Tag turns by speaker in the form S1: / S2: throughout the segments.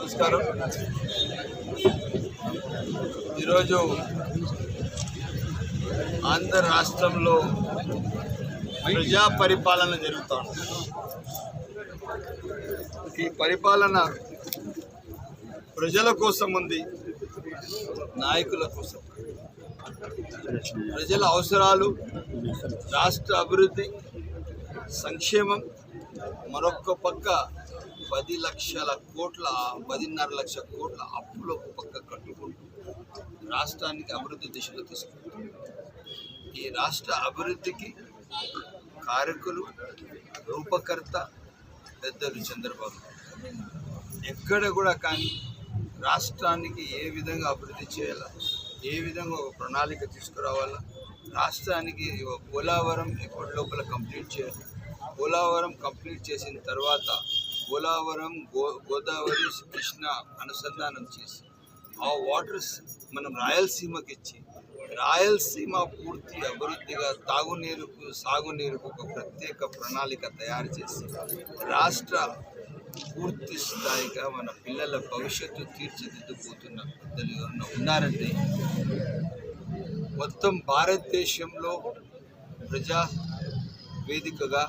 S1: నమస్కారం. ఈరోజు ఆంధ్ర రాష్ట్రంలో ప్రజా పరిపాలన జరుగుతాను ఈ పరిపాలన ప్రజల కోసం ఉంది నాయకుల కోసం. ప్రజల అవసరాలు రాష్ట్ర అభివృద్ధి సంక్షేమం మరొక పక్క పది లక్షల కోట్ల పదిన్నర లక్ష కోట్ల అప్పులు ఒక పక్క కట్టుకుంటూ రాష్ట్రానికి అభివృద్ధి దిశలో తీసుకుంటుంది ఈ రాష్ట్ర అభివృద్ధికి కారకులు రూపకర్త పెద్దలు చంద్రబాబు. ఎక్కడ కూడా కానీ రాష్ట్రానికి ఏ విధంగా అభివృద్ధి చేయాలా ఏ విధంగా ఒక ప్రణాళిక తీసుకురావాలా రాష్ట్రానికి ఒక పోలవరం ఎప్పటి లోపల కంప్లీట్ చేయాలి. పోలవరం కంప్లీట్ చేసిన తర్వాత గోలావరం గో గోదావరి కృష్ణ అనుసంధానం చేసి ఆ వాటర్స్ మనం రాయలసీమకి ఇచ్చి రాయలసీమ పూర్తి అభివృద్ధిగా తాగునీరుకు సాగునీరుకు ఒక ప్రత్యేక ప్రణాళిక తయారు చేసి రాష్ట్ర పూర్తి స్థాయిగా మన పిల్లల భవిష్యత్తు తీర్చిదిద్దుకుపోతున్న పెద్దలు ఎవరన్నా ఉన్నారంటే మొత్తం భారతదేశంలో ప్రజా వేదికగా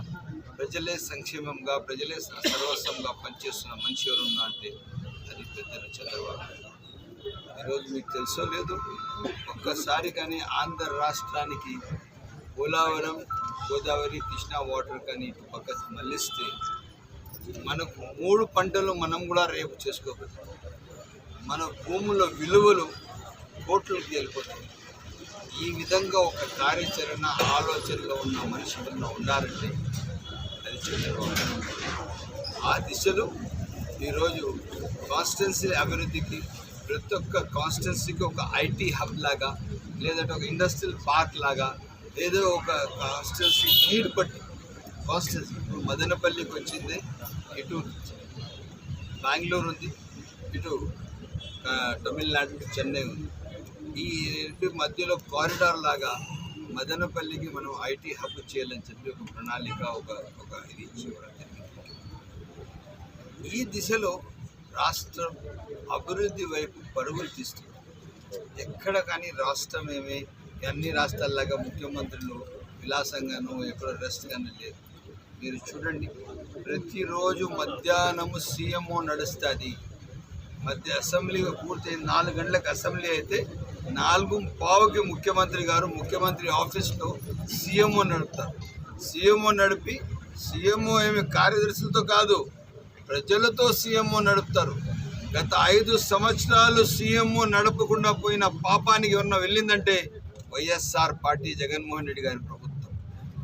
S1: ప్రజలే సంక్షేమంగా ప్రజలే సర్వస్వంగా పనిచేస్తున్న మనిషి ఎవరు ఉన్నా అంటే అది పెద్దలు చంద్రబాబు ఈరోజు మీకు తెలుసో లేదు ఒక్కసారి కానీ ఆంధ్ర రాష్ట్రానికి పోలవరం గోదావరి కృష్ణా వాటర్ కానీ ఇటు పక్కకు మళ్ళిస్తే మనకు మూడు పంటలు మనం కూడా రేపు చేసుకోగలుగుతాం. మన భూముల విలువలు కోట్లకు వెళ్ళిపోతాయి. ఈ విధంగా ఒక కార్యాచరణ ఆలోచనలో ఉన్న మనిషి ఉన్నారంటే ఆ దిశలో ఈరోజు కాన్స్టిట్యున్సీ అభివృద్ధికి ప్రతి ఒక్క కాన్స్టిట్యున్సీకి ఒక ఐటీ హబ్ లాగా లేదంటే ఒక ఇండస్ట్రియల్ పార్క్ లాగా ఏదో ఒక కాన్స్టిట్యున్సీ నీడ్ పట్టి కాన్స్టిట్యున్సీ ఇప్పుడు మదనపల్లికి వచ్చింది ఇటు బెంగళూరు ఉంది ఇటు తమిళనాడు చెన్నై ఉంది. ఈ రెండు మధ్యలో కారిడార్ లాగా మదనపల్లికి మనం ఐటీ హబ్ చేయాలని చెప్పి ఒక ప్రణాళిక ఒక ఒక ఇది జరిగింది. ఈ దిశలో రాష్ట్రం అభివృద్ధి వైపు పరుగులు తీస్తుంది. ఎక్కడ కానీ రాష్ట్రం ఏమి అన్ని రాష్ట్రాల్లాగా ముఖ్యమంత్రులు విలాసంగానో ఎక్కడ రెస్ట్ కానీ లేదు. మీరు చూడండి ప్రతిరోజు మధ్యాహ్నము సీఎంఓ నడుస్తుంది. మధ్య అసెంబ్లీ పూర్తి నాలుగు గంటలకు అసెంబ్లీ అయితే నాలుగు పావుకి ముఖ్యమంత్రి గారు ముఖ్యమంత్రి ఆఫీస్లో సీఎంఓ నడుపుతారు. సీఎంఓ నడిపి సీఎంఓ ఏమి కార్యదర్శులతో కాదు ప్రజలతో సీఎంఓ నడుపుతారు. గత ఐదు సంవత్సరాలు సీఎంఓ నడపకుండా పోయిన పాపానికి ఎవరన్నా వెళ్ళిందంటే వైఎస్ఆర్ పార్టీ జగన్మోహన్ రెడ్డి గారి ప్రభుత్వం.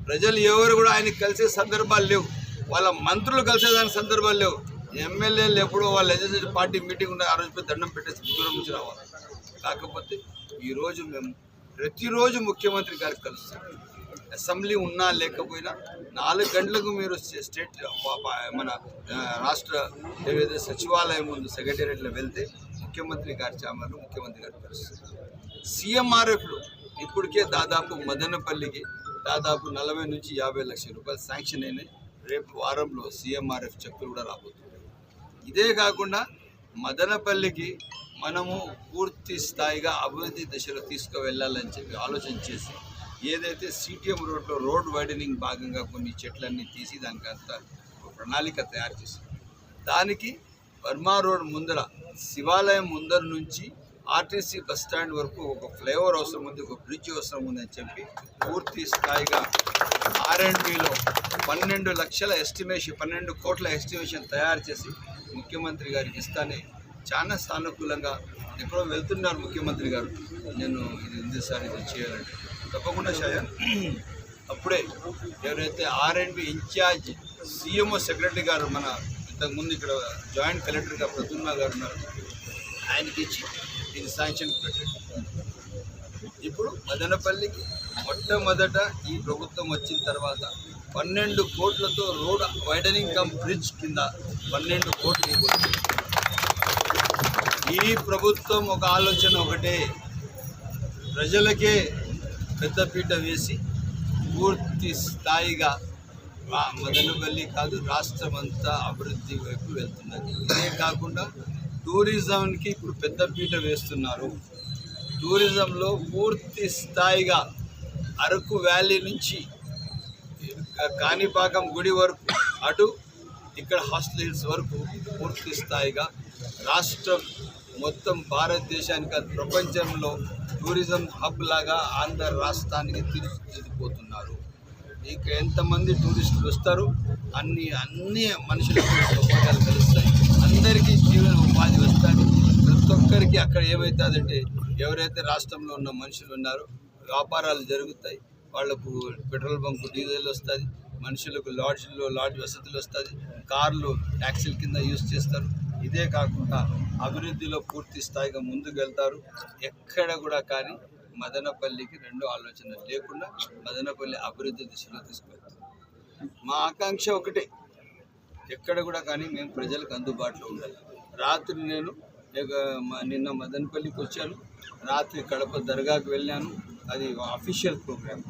S1: ప్రజలు ఎవరు కూడా ఆయన కలిసే సందర్భాలు లేవు. వాళ్ళ మంత్రులు కలిసేదాని సందర్భాలు లేవు. ఎమ్మెల్యేలు ఎప్పుడో వాళ్ళ లెజిస్లేటివ్ పార్టీ మీటింగ్ ఉండే ఆ రోజు పోయి దండం పెట్టేసి దూరం నుంచి రావాలి. కాకపోతే ఈరోజు మేము ప్రతిరోజు ముఖ్యమంత్రి గారికి కలుస్తాం. అసెంబ్లీ ఉన్నా లేకపోయినా నాలుగు గంటలకు మీరు స్టేట్ మన రాష్ట్ర ఏదైతే సచివాలయం ముందు సెక్రటేరియట్లో వెళ్తే ముఖ్యమంత్రి గారి చామర్లు ముఖ్యమంత్రి గారు కలుస్తారు. సీఎంఆర్ఎఫ్లు ఇప్పటికే దాదాపు మదనపల్లికి దాదాపు నలభై నుంచి యాభై లక్షల రూపాయలు శాంక్షన్ అయినాయి. రేపు వారంలో సీఎంఆర్ఎఫ్ చెక్కులు కూడా రాబోతున్నాయి. ఇదే కాకుండా మదనపల్లికి మనము పూర్తి స్థాయిగా అభివృద్ధి దిశలో తీసుకువెళ్ళాలని చెప్పి ఆలోచన చేసి ఏదైతే సిటిఎం రోడ్లో రోడ్ వైడనింగ్ భాగంగా కొన్ని చెట్లన్నీ తీసి దానికి అంత ఒక ప్రణాళిక తయారు చేసి దానికి వర్మా రోడ్ ముందర శివాలయం ముందర నుంచి ఆర్టీసీ బస్ స్టాండ్ వరకు ఒక ఫ్లైఓవర్ అవసరం ఉంది ఒక బ్రిడ్జ్ అవసరం ఉందని చెప్పి పూర్తి స్థాయిగా ఆర్ పన్నెండు లక్షల ఎస్టిమేషన్ పన్నెండు కోట్ల ఎస్టిమేషన్ తయారు చేసి ముఖ్యమంత్రి గారికి ఇస్తానే చాలా సానుకూలంగా ఎక్కడో వెళ్తున్నారు ముఖ్యమంత్రి గారు. నేను ఇది ఉంది సార్ ఇది చేయాలంటే తప్పకుండా షాయన్ అప్పుడే ఎవరైతే ఆర్ఎండ్బి ఇన్ఛార్జ్ సీఎంఓ సెక్రటరీ గారు మన ఇంతకుముందు ఇక్కడ జాయింట్ కలెక్టర్గా ప్రద్యుమ్న గారు ఉన్నారు. ఆయనకి ఇచ్చి దీన్ని శాంక్షన్ పెట్టండి. ఇప్పుడు మదనపల్లికి మొట్టమొదట ఈ ప్రభుత్వం వచ్చిన తర్వాత పన్నెండు కోట్లతో రోడ్ వైడనింగ్ కమ్ బ్రిడ్జ్ కింద పన్నెండు కోట్లు ఇవ్వచ్చు ఈ ప్రభుత్వం ఒక ఆలోచన ఒకటే. ప్రజలకే పెద్దపీట వేసి పూర్తి స్థాయిగా మదనపల్లి కాదు రాష్ట్రం అంతా అభివృద్ధి వైపు వెళ్తున్నది. ఇదే కాకుండా టూరిజంకి ఇప్పుడు పెద్దపీట వేస్తున్నారు. టూరిజంలో పూర్తి స్థాయిగా అరకు వ్యాలీ నుంచి కాణిపాకం గుడి వరకు అటు ఇక్కడ హాస్టల్ హిల్స్ వరకు పూర్తి స్థాయిగా రాష్ట్రం మొత్తం భారతదేశానికి ప్రపంచంలో టూరిజం హబ్ లాగా ఆంధ్ర రాష్ట్రానికి తీర్చిదిద్దుపోతున్నారు ఇక ఎంతమంది టూరిస్టులు వస్తారు? అన్ని అన్ని మనుషులకు సౌకర్యాలు కలుస్తాయి. అందరికీ జీవన ఉపాధి వస్తుంది. ప్రతి ఒక్కరికి అక్కడ ఏమవుతుందంటే ఎవరైతే రాష్ట్రంలో ఉన్న మనుషులు ఉన్నారో వ్యాపారాలు జరుగుతాయి. వాళ్ళకు పెట్రోల్ బంకు డీజిల్ వస్తుంది. మనుషులకు లాడ్జ్లో లాడ్జ్ వసతులు వస్తుంది. కార్లు ట్యాక్సీల కింద యూజ్ చేస్తారు. ఇదే కాకుండా అభివృద్ధిలో పూర్తి స్థాయిగా ముందుకు వెళ్తారు ఎక్కడ కూడా కానీ మదనపల్లికి రెండు ఆలోచనలు లేకుండా మదనపల్లి అభివృద్ధి దిశలో తీసుకెళ్తాం మా ఆకాంక్ష ఒకటే ఎక్కడ కూడా కానీ మేము ప్రజలకు అందుబాటులో ఉండాలి. రాత్రి నేను నిన్న మదనపల్లికి వచ్చాను. రాత్రి కడప దర్గాకు వెళ్ళాను. అది అఫీషియల్ ప్రోగ్రామ్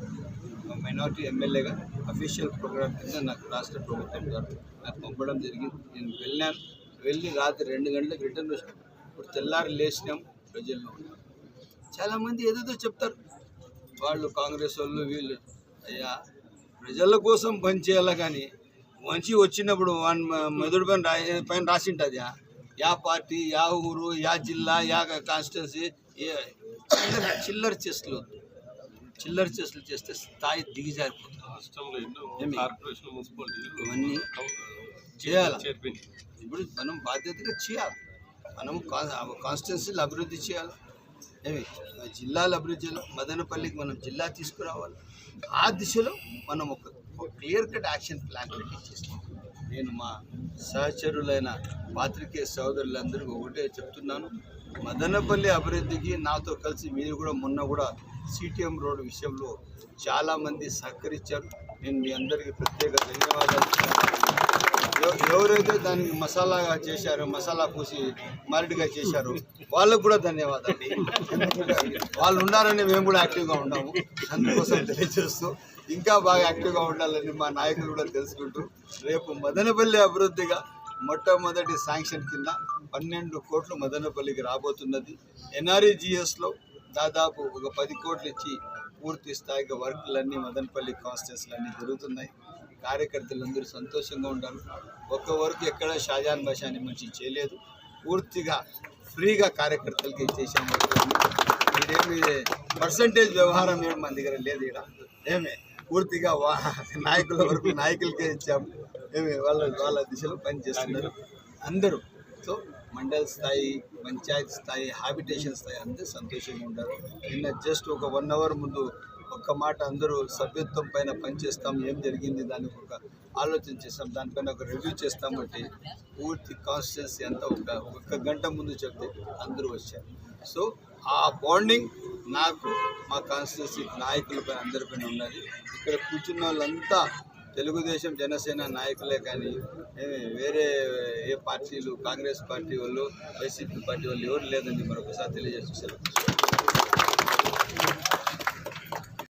S1: మైనార్టీ ఎమ్మెల్యేగా అఫీషియల్ ప్రోగ్రామ్ కింద నాకు రాష్ట్ర ప్రభుత్వం ద్వారా నాకు పంపడం జరిగింది. నేను వెళ్ళాను. వెళ్ళి రాత్రి రెండు గంటలకు రిటర్న్ వచ్చాను. ఇప్పుడు తెల్లారి లేచినాం ప్రజల్లో చాలామంది ఏదేదో చెప్తారు. వాళ్ళు కాంగ్రెస్ వాళ్ళు వీళ్ళు అయ్యా ప్రజల కోసం పనిచేయాలి కానీ మంచి వచ్చినప్పుడు వన్ మెదడు పైన రా పైన రాసి ఉంటుంది యా పార్టీ యా ఊరు యా జిల్లా యా కాన్స్టిట్యున్సీ ఏ చిల్లర వద్దు. చిల్లర చేస్తులు చేస్తే స్థాయి దిగజారిపోతుంది.
S2: రాష్ట్రంలో ఎన్నో
S1: ఏమి?
S2: కార్పొరేషన్ మున్సిపాలిటీలు
S1: ఇవన్నీ చేయాలి? ఇప్పుడు మనం బాధ్యతగా చేయాలి. మనం కాన్స్టిట్యున్సీలు అభివృద్ధి చేయాలి? ఏమి? జిల్లాలు అభివృద్ధి చేయాలి మదనపల్లికి మనం జిల్లా తీసుకురావాలి. ఆ దిశలో మనం ఒక క్లియర్ కట్ యాక్షన్ ప్లాన్ పెట్టి చేస్తాం. నేను మా సహచరులైన పాత్రికేయ సోదరులందరికీ ఒకటే చెప్తున్నాను. మదనపల్లి అభివృద్ధికి నాతో కలిసి మీరు కూడా మొన్న కూడా సిటిఎం రోడ్ విషయంలో చాలామంది సహకరించారు. నేను మీ అందరికీ ప్రత్యేక ధన్యవాదాలు ఎవరైతే దానికి మసాలాగా చేశారో మసాలా పూసి మారిడిగా చేశారో వాళ్ళకు కూడా ధన్యవాదాలు. వాళ్ళు ఉన్నారని మేము కూడా యాక్టివ్గా ఉన్నాము. అందుకోసం తెలియజేస్తూ ఇంకా బాగా యాక్టివ్గా ఉండాలని మా నాయకులు కూడా తెలుసుకుంటూ రేపు మదనపల్లి అభివృద్ధిగా మొట్టమొదటి శాంక్షన్ కింద పన్నెండు కోట్లు మదనపల్లికి రాబోతున్నది. ఎన్ఆర్ఈజిఎస్లో దాదాపు ఒక పది కోట్లు ఇచ్చి పూర్తి స్థాయిగా వర్క్లన్నీ మదనపల్లి కాన్స్టెన్స్లన్నీ జరుగుతున్నాయి. జరుగుతున్నాయి కార్యకర్తలందరూ సంతోషంగా ఉంటారు. ఒక్క వరకు ఎక్కడ షాజాన్ బాషాని మంచి చేయలేదు. పూర్తిగా ఫ్రీగా కార్యకర్తలకి ఇచ్చేసాము ఇదేమి పర్సంటేజ్ వ్యవహారం ఏమి మన దగ్గర లేదు ఇక్కడ. ఏమి? పూర్తిగా వా నాయకుల వరకు నాయకులకే ఇచ్చాము. ఏమి? వాళ్ళ వాళ్ళ దిశలో పనిచేస్తున్నారు. అందరూ. సో మండల స్థాయి పంచాయత్ స్థాయి హాబిటేషన్ స్థాయి అంతే సంతోషంగా ఉంటారు. నిన్న జస్ట్ ఒక వన్ అవర్ ముందు ఒక్క మాట అందరూ సభ్యత్వం పైన పనిచేస్తాం ఏం జరిగింది దానికి ఒక ఆలోచన చేస్తాం దానిపైన ఒక రివ్యూ చేస్తామంటే పూర్తి కాన్స్టిట్యున్సీ అంతా ఒక ఒక్క గంట ముందు చెప్తే అందరూ వచ్చారు. సో ఆ బాండింగ్ నాకు మా కాన్స్టిట్యున్సీ నాయకులపై అందరిపైన ఉన్నది. ఇక్కడ కూర్చున్న వాళ్ళంతా తెలుగుదేశం జనసేన నాయకులే కానీ వేరే ఏ పార్టీలు కాంగ్రెస్ పార్టీ వాళ్ళు వైసీపీ పార్టీ వాళ్ళు ఎవరు లేదండి మరొకసారి తెలియజేసి సెలవు